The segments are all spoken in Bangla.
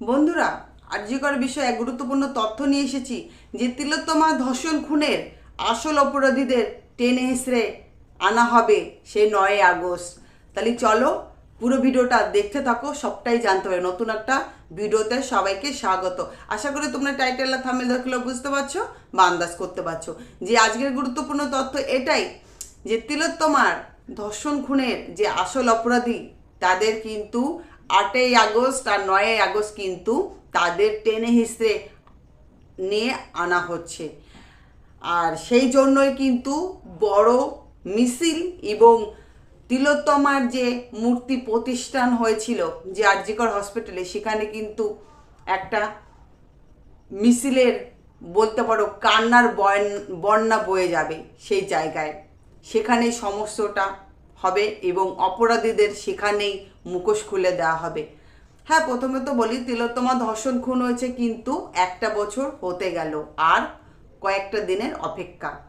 বন্ধুরা আর্যকর বিষয়ে এক গুরুত্বপূর্ণ তথ্য নিয়ে এসেছি যে তিলোত্তমা ধর্ষণ খুনের আসল অপরাধীদের টেনে হেসড়ে আনা হবে সেই নয় আগস্ট। তাহলে চলো পুরো ভিডিওটা দেখতে থাকো, সবটাই জানতে হবে। নতুন একটা ভিডিওতে সবাইকে স্বাগত। আশা করি তোমরা টাইটেল আর থামেল দেখলেও বুঝতে পারছ বা আন্দাজ করতে পারছ। যে আজকের গুরুত্বপূর্ণ তথ্য এটাই যে তিলোত্তমার ধর্ষণ খুনের যে আসল অপরাধী, তাদের কিন্তু আটই আগস্ট আর নয়ই আগস্ট কিন্তু তাদের টেনে হিসড়ে নিয়ে আনা হচ্ছে। আর সেই জন্যই কিন্তু বড় মিছিল এবং তিলোত্তমার যে মূর্তি প্রতিষ্ঠান হয়েছিল যে আরজিকর হসপিটালে, সেখানে কিন্তু একটা মিছিলের বলতে পারো কান্নার বন্যা বয়ে যাবে সেই জায়গায়। সেখানে সমস্তটা হবে এবং অপরাধীদের সেখানেই মুখোশ খুলে দেওয়া হবে। হ্যাঁ প্রথমে তো বলি, তিলোত্তমা ধর্ষণ খুন হয়েছে কিন্তু একটা বছর হতে গেল আর কয়েকটা দিনের অপেক্ষা।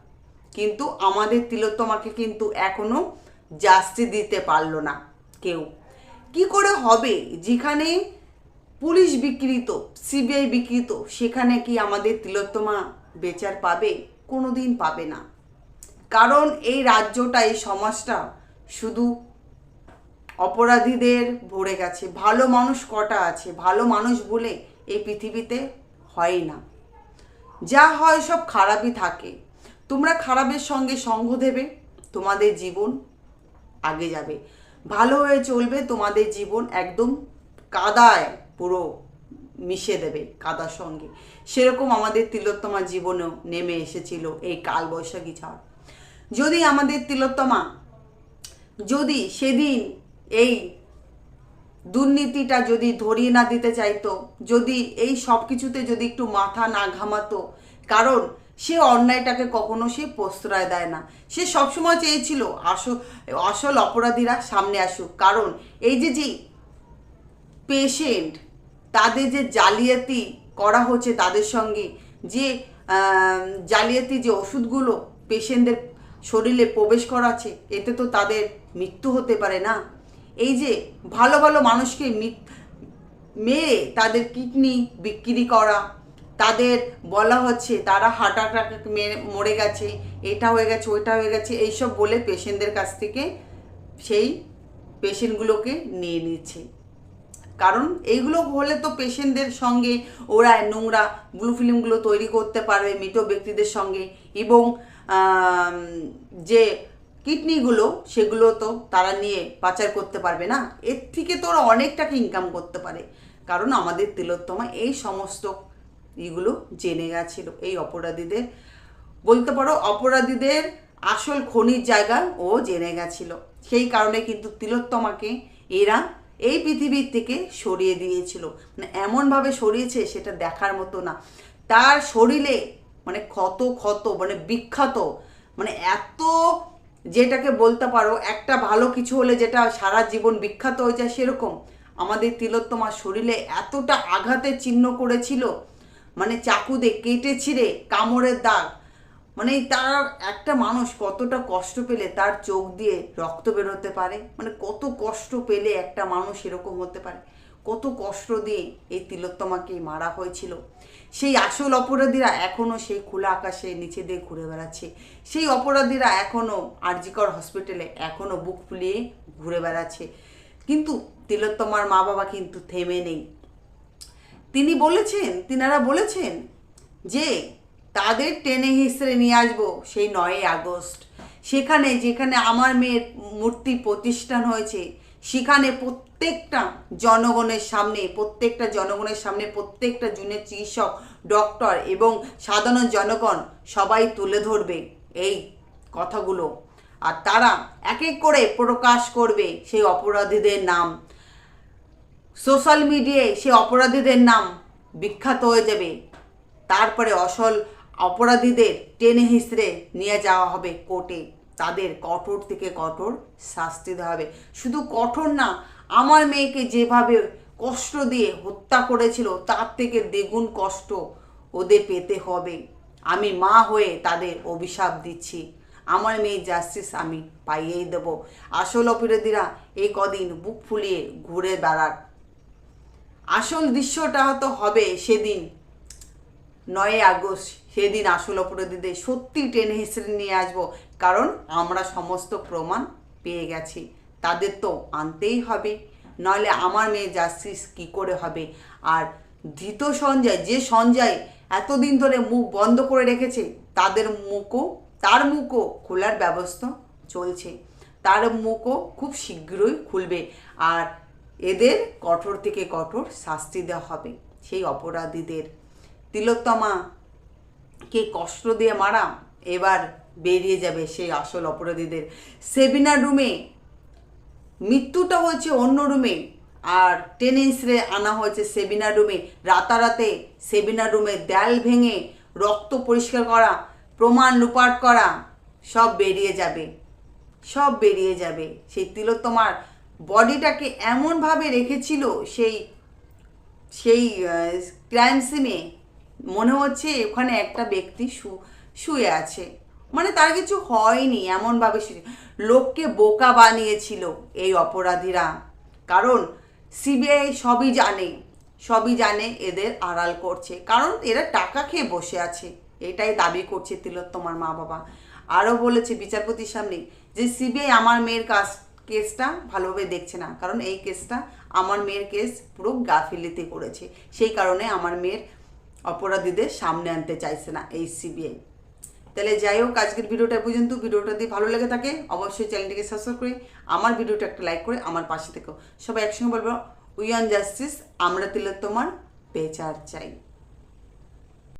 কিন্তু আমাদের তিলোত্তমাকে কিন্তু এখনও জাস্তি দিতে পারল না কেউ। কি করে হবে? যেখানে পুলিশ বিকৃত, সিবিআই বিকৃত, সেখানে কি আমাদের তিলোত্তমা বেচার পাবে? কোনো দিন পাবে না। কারণ এই রাজ্যটা, এই সমাজটা শুধু অপরাধীদের ভরে গেছে। ভালো মানুষ কটা আছে? ভালো মানুষ বলে এই পৃথিবীতে হয় না। যা হয় সব খারাপই থাকে। তোমরা খারাপের সঙ্গে সঙ্গ দেবে, তোমাদের জীবন আগে যাবে। ভালো হয়ে চলবে, তোমাদের জীবন একদম কাদায় পুরো মিশে দেবে কাদার সঙ্গে। সেরকম আমাদের তিলোত্তমা জীবনেও নেমে এসেছিল এই কালবৈশাখী ঝড়। যদি আমাদের তিলোত্তমা যদি সেদিন এই দুর্নীতিটা যদি ধরিয়ে না দিতে চাইতো, যদি এই সব কিছুতে যদি একটু মাথা না ঘামাতো, কারণ সে অন্যায়টাকে কখনো সে প্রশ্রয় দেয় না। সে সবসময় চেয়েছিল আসল আসল অপরাধীরা সামনে আসুক। কারণ এই যে যে পেশেন্ট তাদের যে জালিয়াতি করা হচ্ছে তাদের সঙ্গে, যে জালিয়াতি যে ওষুধগুলো পেশেন্টদের শরীরে প্রবেশ করাচ্ছে, এতে তো তাদের মৃত্যু হতে পারে না। এই যে ভালো ভালো মানুষকে মেরে তাদের কিডনি বিক্রি করা, তাদের বলা হচ্ছে তারা হার্ট অ্যাটাক মেরে, মরে গেছে, এটা হয়ে গেছে, ওইটা হয়ে গেছে, এইসব বলে পেশেন্টদের কাছ থেকে সেই পেশেন্টগুলোকে নিয়ে নিচ্ছে। কারণ এইগুলো হলে তো পেশেন্টদের সঙ্গে ওরা নোংরা ব্লু ফিল্মগুলো তৈরি করতে পারবে, মৃত ব্যক্তিদের সঙ্গে এবং যে কিডনিগুলো, সেগুলো তো তারা নিয়ে পাচার করতে পারবে না, এর থেকে তো ওরা অনেক টাকা ইনকাম করতে পারে। কারণ আমাদের তিলোত্তমা এই সমস্ত ইগুলো জেনে গেছিল, এই অপরাধীদের। বলতে পারো, অপরাধীদের আসল খনির জায়গা ও জেনে গেছিল। সেই কারণে কিন্তু তিলোত্তমাকে এরা এই পৃথিবীর থেকে সরিয়ে দিয়েছিল। মানে এমনভাবে সরিয়েছে সেটা দেখার মতো না। তার শরীরে মানে ক্ষত ক্ষত মানে বিখ্যাত। মানে এত যেটাকে বলতে পারো, একটা ভালো কিছু হলে যেটা সারা জীবন বিখ্যাত হয়ে যায় সেরকম। আমাদের তিলোত্তমার শরীরে এতটা আঘাতের চিহ্ন করেছিল মানে চাকু দিয়ে কেটে ছিঁড়ে কামড়ের দাগ। মানে তার একটা মানুষ কতটা কষ্ট পেলে তার চোখ দিয়ে রক্ত বেরোতে পারে মানে কত কষ্ট পেলে একটা মানুষ এরকম হতে পারে। কত কষ্ট দিয়ে এই তিলোত্তমাকে মারা হয়েছিল। সেই আসল অপরাধীরা এখনও সেই খোলা আকাশে নিচে দিয়ে ঘুরে বেড়াচ্ছে। সেই অপরাধীরা এখনও আরজিকর হসপিটালে এখনও বুক ফুলিয়ে ঘুরে বেড়াচ্ছে। কিন্তু তিলোত্তমার মা বাবা কিন্তু থেমে নেই। তিনি বলেছেন, তিনারা বলেছেন যে, তাদের টেনে হিসেবে নিয়ে আসব সেই নয়ই আগস্ট। সেখানে যেখানে আমার মেয়ের মূর্তি প্রতিষ্ঠান হয়েছে সেখানে প্রত্যেকটা জনগণের সামনে, প্রত্যেকটা জনগণের সামনে প্রত্যেকটা জুনের চিকিৎসক, ডক্টর এবং সাধারণ জনগণ সবাই তুলে ধরবে এই কথাগুলো। আর তারা এক এক করে প্রকাশ করবে সেই অপরাধীদের নাম। সোশ্যাল মিডিয়ায় সেই অপরাধীদের নাম বিখ্যাত হয়ে যাবে। তারপরে অসল অপরাধীদের টেনে হিসড়ে নিয়ে যাওয়া হবে কোর্টে। তাদের কঠোর থেকে কঠোর শাস্তি দেওয়া হবে। শুধু কঠোর না, আমার মেয়েকে যেভাবে কষ্ট দিয়ে হত্যা করেছিল, তার থেকে দ্বিগুণ কষ্ট ওদের পেতে হবে। আমি মা হয়ে তাদের অভিশাপ দিচ্ছি। আমার মেয়ে জাস্টিস আমি পাইয়েই দেব। আসল অপরাধীরা এই কদিন বুক ফুলিয়ে ঘুরে বেড়াক। আসল দৃশ্যটা হয়তো হবে সেদিন নয় আগস্ট। সেদিন আসল অপরাধীদের সত্যি টেনে হিসেবে নিয়ে আসব। কারণ আমরা সমস্ত প্রমাণ পেয়ে গেছি। তাদের তো আনতেই হবে। নইলে আমার মেয়ে জাস্টিস কি করে হবে? আর ধৃত সঞ্জয়, যে সঞ্জয় এতদিন ধরে মুখ বন্ধ করে রেখেছে, তাদের মুখও, তার মুখও খোলার ব্যবস্থা চলছে। তার মুখও খুব শীঘ্রই খুলবে। আর এদের কঠোর থেকে কঠোর শাস্তি দেওয়া হবে সেই অপরাধীদের। তিলোত্তমা কে কষ্ট দিয়ে মারা, এবার বেরিয়ে যাবে সেই আসল অপরাধীদের। সেমিনার রুমে, মৃত্যুটা হয়েছে অন্য রুমে, আর টেনিসরে আনা হয়েছে সেমিনার রুমে। রাতারাতে সেমিনার রুমে দেয়াল ভেঙে, রক্ত পরিষ্কার করা, প্রমাণ লুপাট করা, সব বেরিয়ে যাবে। সব বেরিয়ে যাবে। সেই তিলোত্তমার বডিটাকে এমনভাবে রেখেছিল সেই সেই ক্রাইম সিনে মনে হচ্ছে ওখানে একটা ব্যক্তি শু, শুয়ে আছে। মানে তার কিছু হয়নি এমনভাবে শুয়ে। লোককে বোকা বানিয়েছিল এই অপরাধীরা। কারণ সিবিআই সবই জানে সবই জানে এদের আড়াল করছে। কারণ এরা টাকা খেয়ে বসে আছে, এটাই দাবি করছে তিলোত্তমার মা বাবা আরও বলেছে বিচারপতির সামনে যে, সিবিআই আমার মেয়ের কাজ, কেসটা ভালোভাবে দেখছে না। কারণ এই কেসটা আমার মেয়ের কেস পুরো গাফিলিতে করেছে। সেই কারণে আমার মেয়ের অপরাধীদের সামনে আনতে চাইছে না এই সিবিআই তাহলে যাই হোক, আজকের ভিডিওটা পর্যন্ত। ভিডিওটা যদি ভালো লেগে থাকে, অবশ্যই চ্যানেলটিকে সাবস্ক্রাইব করে, আমার ভিডিওটা একটা লাইক করে আমার পাশে থেকো। সবাই একসঙ্গে বলব উইয়ান জাস্টিস আমরা তিলোত্তমার বেচার চাই।